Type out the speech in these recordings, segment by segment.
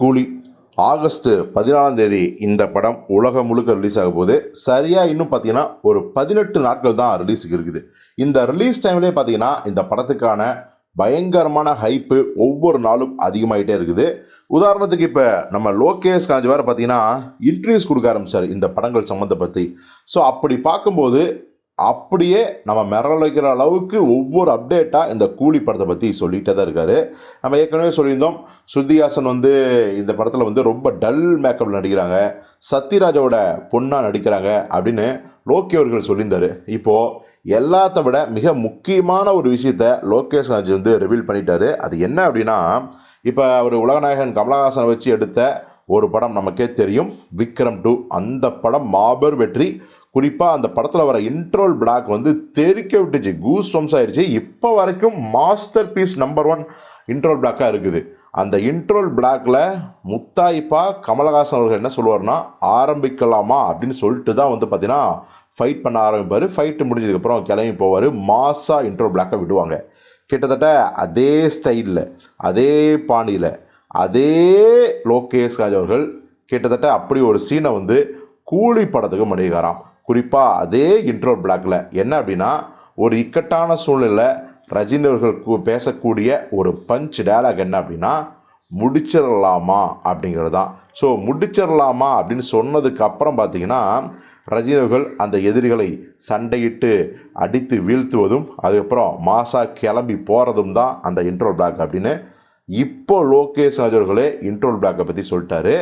கூலி. ஆகஸ்ட் பதினாலாம் தேதி இந்த படம் உலகம் முழுக்க ரிலீஸ் ஆக போகுது. சரியாக இன்னும் பார்த்தீங்கன்னா ஒரு பதினெட்டு நாட்கள் தான் ரிலீஸுக்கு இருக்குது. இந்த ரிலீஸ் டைம்லேயே பார்த்தீங்கன்னா இந்த படத்துக்கான பயங்கரமான ஹைப்பு ஒவ்வொரு நாளும் அதிகமாகிட்டே இருக்குது. உதாரணத்துக்கு இப்போ நம்ம லோகேஷ் காஞ்சி வேறு பார்த்தீங்கன்னா இன்ட்ரிவியூஸ் கொடுக்க ஆரம்பிச்சார் இந்த படங்கள் சம்மந்தப்பற்றி ஸோ அப்படி பார்க்கும்போது அப்படியே நம்ம மிரளிக்கிற அளவுக்கு ஒவ்வொரு அப்டேட்டாக இந்த கூலி படத்தை பற்றி சொல்லிகிட்டே தான் இருக்காரு. நம்ம ஏற்கனவே சொல்லியிருந்தோம் ஸ்ருதிஹாசன் வந்து இந்த படத்தில் வந்து ரொம்ப டல் மேக்கப்பில் நடிக்கிறாங்க சத்யராஜோட பொண்ணாக நடிக்கிறாங்க அப்படின்னு லோக்கி அவர்கள் சொல்லியிருந்தார். இப்போது எல்லாத்த விட மிக முக்கியமான ஒரு விஷயத்த லோகேஷ் ராஜ் வந்து ரிவீல் பண்ணிட்டாரு. அது என்ன அப்படின்னா இப்போ அவர் உலகநாயகன் கமலஹாசனை வச்சு எடுத்த ஒரு படம் நமக்கே தெரியும். விக்ரம் டூ அந்த படம் மாபெரும் வெற்றி. குறிப்பாக அந்த படத்தில் வர இன்ட்ரோல் பிளாக் வந்து தெறிக்க விட்டுச்சு. கூஸ் வம்ஸ் ஆயிடுச்சு. இப்போ வரைக்கும் மாஸ்டர் பீஸ் நம்பர் ஒன் இன்ட்ரோல் பிளாக்காக இருக்குது. அந்த இன்ட்ரோல் பிளாக்கில் முத்தாய்ப்பா கமலஹாசன் அவர்கள் என்ன சொல்லுவார்னா ஆரம்பிக்கலாமா? அப்படின்னு சொல்லிட்டு தான் வந்து பார்த்தீங்கன்னா ஃபைட் பண்ண ஆரம்பிப்பார். ஃபைட்டு முடிஞ்சதுக்கப்புறம் கிளம்பி போவார். மாஸாக இன்ட்ரோல் பிளாக்கை விடுவாங்க. கிட்டத்தட்ட அதே ஸ்டைலில் அதே பாணியில் அதே லோகேஷ் ராஜ் அவர்கள் கிட்டத்தட்ட அப்படி ஒரு சீனை வந்து கூலி படத்துக்கு பண்ணியிருக்காராம். குறிப்பாக அதே இன்ட்ரோ பிளாக்கில் என்ன அப்படின்னா ஒரு இக்கட்டான சூழ்நிலை ரஜினி அவர்கள் பேசக்கூடிய ஒரு பஞ்ச் டயலாக் என்ன அப்படின்னா முடிச்சிடலாமா? அப்படிங்கிறது தான் ஸோ முடிச்சிடலாமா? அப்படின்னு சொன்னதுக்கு அப்புறம் பார்த்தீங்கன்னா ரஜினிவர்கள் அந்த எதிரிகளை சண்டையிட்டு அடித்து வீழ்த்துவதும் அதுக்கப்புறம் மாசா கிளம்பி போகிறதும் தான் அந்த இன்ட்ரோல் பிளாக் அப்படின்னு இப்போ லோகேஷ் அவர்களே இன்ட்ரோல் பிளாக்கை பற்றி சொல்லிட்டாரு.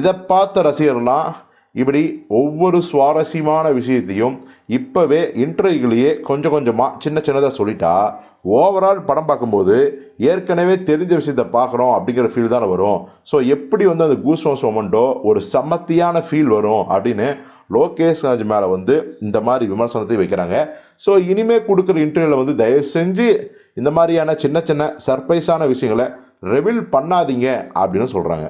இதை பார்த்த ரசிகர்லாம் இப்படி ஒவ்வொரு சுவாரஸ்யமான விஷயத்தையும் இப்போவே இன்டர்வியூலேயே கொஞ்சம் கொஞ்சமாக சின்ன சின்னதாக சொல்லிட்டா ஓவரால் படம் பார்க்கும்போது ஏற்கனவே தெரிஞ்ச விஷயத்தை பார்க்குறோம் அப்படிங்கிற ஃபீல் தானே வரும். ஸோ எப்படி வந்து அந்த கூஸ்வம்ஸ் மொமெண்ட்டோ ஒரு சமத்தியான ஃபீல் வரும் அப்படின்னு லோகேஷ் ராஜ் மேலே வந்து இந்த மாதிரி விமர்சனத்தை வைக்கிறாங்க. ஸோ இனிமேல் கொடுக்குற இன்டர்வியூவில் வந்து தயவு செஞ்சு இந்த மாதிரியான சின்ன சின்ன சர்ப்ரைஸான விஷயங்களை ரெவில் பண்ணாதீங்க அப்படின்னு சொல்கிறாங்க